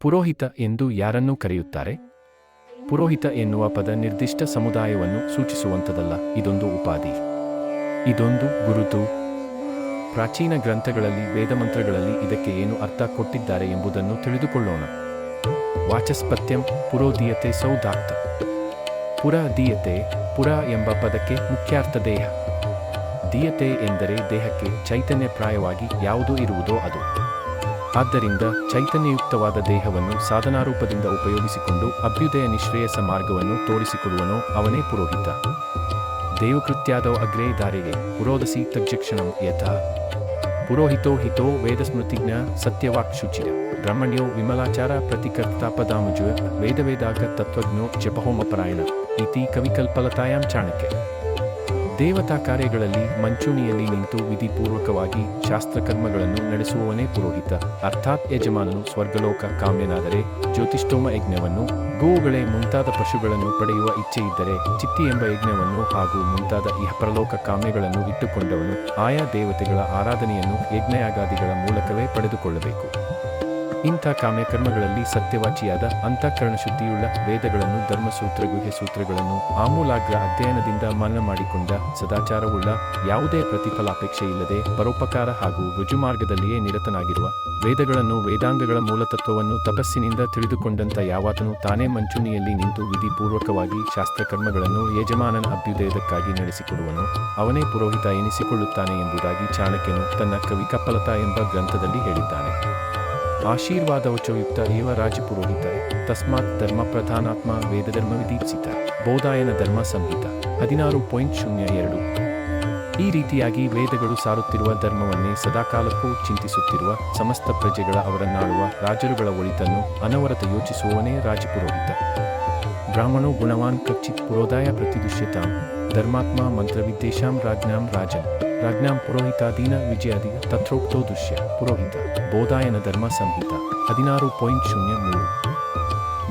ಪುರೋಹಿತ ಎಂದು ಯಾರನ್ನು ಕರೆಯುತ್ತಾರೆ? ಪುರೋಹಿತ ಎನ್ನುವ ಪದ ನಿರ್ದಿಷ್ಟ ಸಮುದಾಯವನ್ನು ಸೂಚಿಸುವಂಥದ್ದಲ್ಲ ಇದೊಂದು ಉಪಾಧಿ. ಇದೊಂದು ಗುರುತು. ಪ್ರಾಚೀನ ಗ್ರಂಥಗಳಲ್ಲಿ, ವೇದಮಂತ್ರಗಳಲ್ಲಿ ಇದಕ್ಕೆ ಏನು ಅರ್ಥ ಕೊಟ್ಟಿದ್ದಾರೆ ಎಂಬುದನ್ನು ತಿಳಿದುಕೊಳ್ಳೋಣ. ವಾಚಸ್ಪತ್ಯಂ ಪುರೋದೀಯತೆ ಸೌದಾರ್ಥ ಪುರ ದೀಯತೆ ಪುರ ಎಂಬ ಪದಕ್ಕೆ ಮುಖ್ಯಾರ್ಥ ದೇಹ. ದೀಯತೆ ಎಂದರೆ ದೇಹಕ್ಕೆ ಚೈತನ್ಯಪ್ರಾಯವಾಗಿ ಯಾವುದು ಇರುವುದೋ ಅದು. ಆದ್ದರಿಂದ ಚೈತನ್ಯಯುಕ್ತವಾದ ದೇಹವನ್ನು ಸಾಧನಾರೂಪದಿಂದ ಉಪಯೋಗಿಸಿಕೊಂಡು ಅಭ್ಯುದಯ ನಿಶ್ರೇಯಸ ಮಾರ್ಗವನ್ನು ತೋರಿಸಿಕೊಡುವನೋ ಅವನೇ ಪುರೋಹಿತ. ದೇವಕೃತ್ಯಾದವ ಅಗ್ರೇ ದಾರಿಗೆ ಪುರೋದಸಿ ತಜ್ಜಕ್ಷಣಂ ಯಥಾ. ಪುರೋಹಿತೋ ಹಿತೋ ವೇದಸ್ಮೃತಿಜ್ಞ ಸತ್ಯವಾಕ್ ಶುಚಿರ ಬ್ರಹ್ಮಣ್ಯೋ ವಿಮಲಾಚಾರ ಪ್ರತಿಕರ್ತಾಪದಾಮುಜ ವೇದವೇದಾಗ ತತ್ವಜ್ಞೋ ಜಪಹೋಮಪರಾಯಣ. ಇತಿ ಕವಿಕಲ್ಪಲತಾಯಾಂ ಚಾಣಕ್ಯ. ದೇವತಾ ಕಾರ್ಯಗಳಲ್ಲಿ ಮಂಚೂಣಿಯಲ್ಲಿ ನಿಂತು ವಿಧಿಪೂರ್ವಕವಾಗಿ ಶಾಸ್ತ್ರಕರ್ಮಗಳನ್ನು ನಡೆಸುವವನೇ ಪುರೋಹಿತ. ಅರ್ಥಾತ್ ಯಜಮಾನನು ಸ್ವರ್ಗಲೋಕ ಕಾಮ್ಯನಾದರೆ ಜ್ಯೋತಿಷ್ಠೋಮ ಯಜ್ಞವನ್ನು, ಗೋವುಗಳೇ ಮುಂತಾದ ಪಶುಗಳನ್ನು ಪಡೆಯುವ ಇಚ್ಛೆಯಿದ್ದರೆ ಚಿತ್ತಿ ಎಂಬ ಯಜ್ಞವನ್ನು ಹಾಗೂ ಮುಂತಾದ ಇಹಪರಲೋಕ ಕಾಮ್ಯಗಳನ್ನು ಇಟ್ಟುಕೊಂಡವನು ಆಯಾ ದೇವತೆಗಳ ಆರಾಧನೆಯನ್ನು ಯಜ್ಞಯಾಗಾದಿಗಳ ಮೂಲಕವೇ ಪಡೆದುಕೊಳ್ಳಬೇಕು. ಇಂಥ ಕಾಮ್ಯಕರ್ಮಗಳಲ್ಲಿ ಸತ್ಯವಾಚಿಯಾದ ಅಂತಃಕರಣ ಶುದ್ಧಿಯುಳ್ಳ ವೇದಗಳನ್ನು ಧರ್ಮಸೂತ್ರ ಸೂತ್ರಗಳನ್ನು, ಆಮೂಲಾಗ್ರ ಅಧ್ಯಯನದಿಂದ ಮನನ ಮಾಡಿಕೊಂಡ ಸದಾಚಾರವುಳ್ಳ ಯಾವುದೇ ಪ್ರತಿಫಲಾಪೇಕ್ಷೆ ಇಲ್ಲದೆ ಪರೋಪಕಾರ ಹಾಗೂ ರುಜುಮಾರ್ಗದಲ್ಲಿಯೇ ನಿರತನಾಗಿರುವ ವೇದಗಳನ್ನು ವೇದಾಂಗಗಳ ಮೂಲತತ್ವವನ್ನು ತಪಸ್ಸಿನಿಂದ ತಿಳಿದುಕೊಂಡಂತ ಯಾವಾತನು ತಾನೇ ಮಂಚೂಣಿಯಲ್ಲಿ ನಿಂತು ವಿಧಿಪೂರ್ವಕವಾಗಿ ಶಾಸ್ತ್ರಕರ್ಮಗಳನ್ನು ಯಜಮಾನನ ಅಭ್ಯುದಯದಕ್ಕಾಗಿ ನಡೆಸಿಕೊಡುವನು. ಅವನೇ ಪುರೋಹಿತ ಎನಿಸಿಕೊಳ್ಳುತ್ತಾನೆ ಎಂಬುದಾಗಿ ಚಾಣಕ್ಯನು ತನ್ನ ಕವಿ ಕಪ್ಪಲತ ಎಂಬ ಗ್ರಂಥದಲ್ಲಿ ಹೇಳಿದ್ದಾನೆ. ಆಶೀರ್ವಾದವಚೋಯುಕ್ತ ಏವ ರಾಜಪುರೋಹಿತ ತಸ್ಮಾತ್ ಧರ್ಮ ಪ್ರಧಾನಾತ್ಮ ವೇದಧರ್ಮ ವಿದೀಪ್ಸಿತ, ಬೋಧಾಯನ ಧರ್ಮ ಸಂಹಿತ, ಹದಿನಾರು ಪಾಯಿಂಟ್ ಶೂನ್ಯ ಎರಡು. ಈ ರೀತಿಯಾಗಿ ವೇದಗಳು ಸಾರುತ್ತಿರುವ ಧರ್ಮವನ್ನೇ ಸದಾಕಾಲಕ್ಕೂ ಚಿಂತಿಸುತ್ತಿರುವ ಸಮಸ್ತ ಪ್ರಜೆಗಳ ಅವರನ್ನಾಳುವ ರಾಜರುಗಳ ಒಳಿತನ್ನು ಅನವರತ ಯೋಚಿಸುವವನೇ ರಾಜಪುರೋಹಿತ ಬ್ರಾಹ್ಮಣೋ ಗುಣವಾನ್ ಕಚ್ಚಿತ್ ಪುರೋದಾಯ ಪ್ರತಿದುಷ್ಯತಾಂ, ಧರ್ಮಾತ್ಮ ಮಂತ್ರವಿದ್ದೇಶಾಂ ರಾಜ್ಞಾಂ ರಾಜನ್ ರಾಜ್ಞಾಂ ಪುರೋಹಿತಾದೀನ ವಿಜಯಾದಿ ತತ್ರೋಕ್ತೋ ದೃಶ್ಯ ಪುರೋಹಿತ ಬೋಧಾಯನ ಧರ್ಮ ಸಂಹಿತ, ಹದಿನಾರು ಪಾಯಿಂಟ್ ಶೂನ್ಯ ಮೂರು.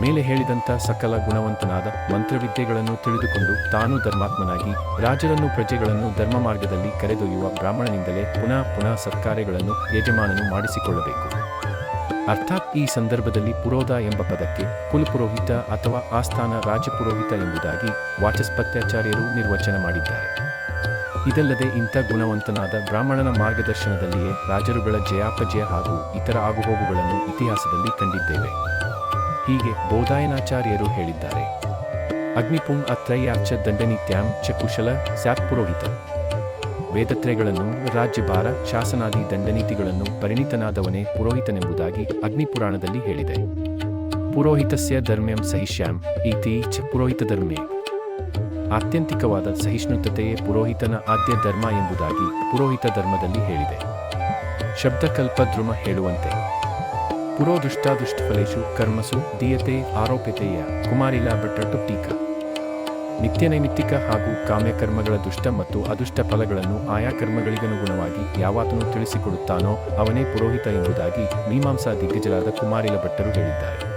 ಮೇಲೆ ಹೇಳಿದಂಥ ಸಕಲ ಗುಣವಂತನಾದ ಮಂತ್ರವಿದ್ಯೆಗಳನ್ನು ತಿಳಿದುಕೊಂಡು ತಾನು ಧರ್ಮಾತ್ಮನಾಗಿ ರಾಜರನ್ನು ಪ್ರಜೆಗಳನ್ನು ಧರ್ಮ ಮಾರ್ಗದಲ್ಲಿ ಕರೆದೊಯ್ಯುವ ಬ್ರಾಹ್ಮಣನಿಂದಲೇ ಪುನಃ ಪುನಃ ಸತ್ಕಾರ್ಯಗಳನ್ನು ಯಜಮಾನನು ಮಾಡಿಸಿಕೊಳ್ಳಬೇಕು. ಅರ್ಥಾತ್ ಈ ಸಂದರ್ಭದಲ್ಲಿ ಪುರೋಧ ಎಂಬ ಪದಕ್ಕೆ ಕುಲಪುರೋಹಿತ ಅಥವಾ ಆಸ್ಥಾನ ರಾಜಪುರೋಹಿತ ಎಂಬುದಾಗಿ ವಾಚಸ್ಪತ್ಯಾಚಾರ್ಯರು ನಿರ್ವಚನ ಮಾಡಿದ್ದಾರೆ. ಇದಲ್ಲದೆ ಇಂಥ ಗುಣವಂತನಾದ ಬ್ರಾಹ್ಮಣನ ಮಾರ್ಗದರ್ಶನದಲ್ಲಿಯೇ ರಾಜರುಗಳ ಜಯಾಪಜಯ ಹಾಗೂ ಇತರ ಆಗುಹೋಗುಗಳನ್ನು ಇತಿಹಾಸದಲ್ಲಿ ಕಂಡಿದ್ದೇವೆ. ಹೀಗೆ ಬೋಧಾಯನಾಚಾರ್ಯರು ಹೇಳಿದ್ದಾರೆ. ಅಗ್ನಿಪುಂ ಅತ್ರಯಾಚ ದಂಡನಿತ್ಯಾಂ ಚ ಕುಶಲ ಸ್ಯಾತ್ ಪುರೋಹಿತ. ವೇದತ್ರಯಗಳನ್ನು ರಾಜ್ಯಭಾರ ಶಾಸನಾದಿ ದಂಡನೀತಿಗಳನ್ನು ಪರಿಣಿತನಾದವನೇ ಪುರೋಹಿತನೆಂಬುದಾಗಿ ಅಗ್ನಿಪುರಾಣದಲ್ಲಿ ಹೇಳಿದೆ. ಪುರೋಹಿತಸ್ಯ ಧರ್ಮ್ಯಂ ಸಹಿಷ್ಯಾಂ ಇತಿ ಚ ಪುರೋಹಿತ ಧರ್ಮೇ ಆತ್ಯಂತಿಕವಾದ ಸಹಿಷ್ಣುತೆಯೇ ಪುರೋಹಿತನ ಆದ್ಯ ಧರ್ಮ ಎಂಬುದಾಗಿ ಪುರೋಹಿತ ಧರ್ಮದಲ್ಲಿ ಹೇಳಿದೆ. ಶಬ್ದಕಲ್ಪ ಹೇಳುವಂತೆ ಹೇಳುವಂತೆ. ಪುರೋದುಷ್ಟಾದುಷ್ಟಫಲೇಶು ಕರ್ಮಸು ದೀಯತೆ ಆರೋಪ್ಯತೆಯ ಕುಮಾರಿಲ ಭಟ್ಟಟ್ಟು ನಿತ್ಯ ನಿತ್ಯನೈಮಿತ್ತಿಕ ಹಾಗೂ ಕಾಮ್ಯಕರ್ಮಗಳ ದುಷ್ಟ ಮತ್ತು ಅದುಷ್ಟ ಫಲಗಳನ್ನು ಆಯಾ ಕರ್ಮಗಳಿಗನುಗುಣವಾಗಿ ಯಾವಾತನು ತಿಳಿಸಿಕೊಡುತ್ತಾನೋ ಅವನೇ ಪುರೋಹಿತ ಎಂಬುದಾಗಿ ಮೀಮಾಂಸಾ ದಿಗ್ಗಜರಾದ ಕುಮಾರಿಲ ಭಟ್ಟರು ಹೇಳಿದ್ದಾರೆ.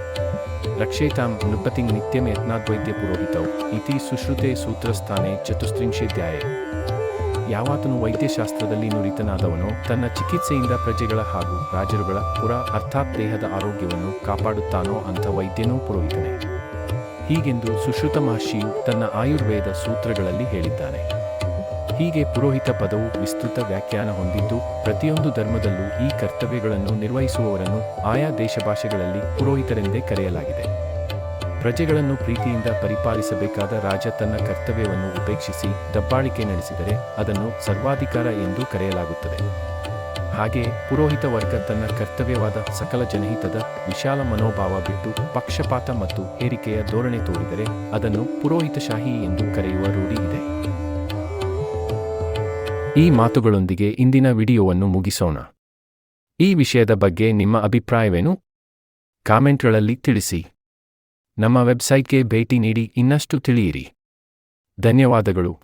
ರಕ್ಷೇತಾಂ ನೃಪತಿ ನಿತ್ಯಂ ಯತ್ನಾದ್ವೈದ್ಯ ಪುರೋಹಿತೌ ಇತಿ ಸುಶ್ರುತೆ ಸೂತ್ರಸ್ಥಾನೆ ಚತುಸ್ತ್ರಿಂಶಾಧ್ಯಾಯ ಯಾವಾತನು ವೈದ್ಯಶಾಸ್ತ್ರದಲ್ಲಿ ನುರಿತನಾದವನೋ ತನ್ನ ಚಿಕಿತ್ಸೆಯಿಂದ ಪ್ರಜೆಗಳ ಹಾಗೂ ರಾಜರುಗಳ ಪುರ ಅರ್ಥಾತ್ ದೇಹದ ಆರೋಗ್ಯವನ್ನು ಕಾಪಾಡುತ್ತಾನೋ ಅಂಥ ವೈದ್ಯನೂ ಪುರೋಹಿತನೇ. ಹೀಗೆಂದು ಸುಶ್ರುತ ಮಹರ್ಷಿಯು ತನ್ನ ಆಯುರ್ವೇದ ಸೂತ್ರಗಳಲ್ಲಿ ಹೇಳಿದ್ದಾನೆ. ಹೀಗೆ ಪುರೋಹಿತ ಪದವು ವಿಸ್ತೃತ ವ್ಯಾಖ್ಯಾನ ಹೊಂದಿದ್ದು, ಪ್ರತಿಯೊಂದು ಧರ್ಮದಲ್ಲೂ ಈ ಕರ್ತವ್ಯಗಳನ್ನು ನಿರ್ವಹಿಸುವವರನ್ನು ಆಯಾ ದೇಶಭಾಷೆಗಳಲ್ಲಿ ಪುರೋಹಿತರೆಂದೇ ಕರೆಯಲಾಗಿದೆ. ಪ್ರಜೆಗಳನ್ನು ಪ್ರೀತಿಯಿಂದ ಪರಿಪಾಲಿಸಬೇಕಾದ ರಾಜ ತನ್ನ ಕರ್ತವ್ಯವನ್ನು ಉಪೇಕ್ಷಿಸಿ ದಬ್ಬಾಳಿಕೆ ನಡೆಸಿದರೆ ಅದನ್ನು ಸರ್ವಾಧಿಕಾರ ಎಂದು ಕರೆಯಲಾಗುತ್ತದೆ. ಹಾಗೆ ಪುರೋಹಿತ ವರ್ಗ ತನ್ನ ಕರ್ತವ್ಯವಾದ ಸಕಲ ಜನಹಿತದ ವಿಶಾಲ ಮನೋಭಾವ ಬಿಟ್ಟು ಪಕ್ಷಪಾತ ಮತ್ತು ಹೇರಿಕೆಯ ಧೋರಣೆ ತೋರಿದರೆ ಅದನ್ನು ಪುರೋಹಿತಶಾಹಿ ಎಂದು ಕರೆಯುವ ರೂಢಿ ಈ ಮಾತುಗಳೊಂದಿಗೆ ಇಂದಿನ ವಿಡಿಯೋವನ್ನು ಮುಗಿಸೋಣ. ಈ ವಿಷಯದ ಬಗ್ಗೆ ನಿಮ್ಮ ಅಭಿಪ್ರಾಯವೇನು? ಕಾಮೆಂಟ್ಗಳಲ್ಲಿ ತಿಳಿಸಿ. ನಮ್ಮ ವೆಬ್ಸೈಟ್ಗೆ ಭೇಟಿ ನೀಡಿ ಇನ್ನಷ್ಟು ತಿಳಿಯಿರಿ. ಧನ್ಯವಾದಗಳು.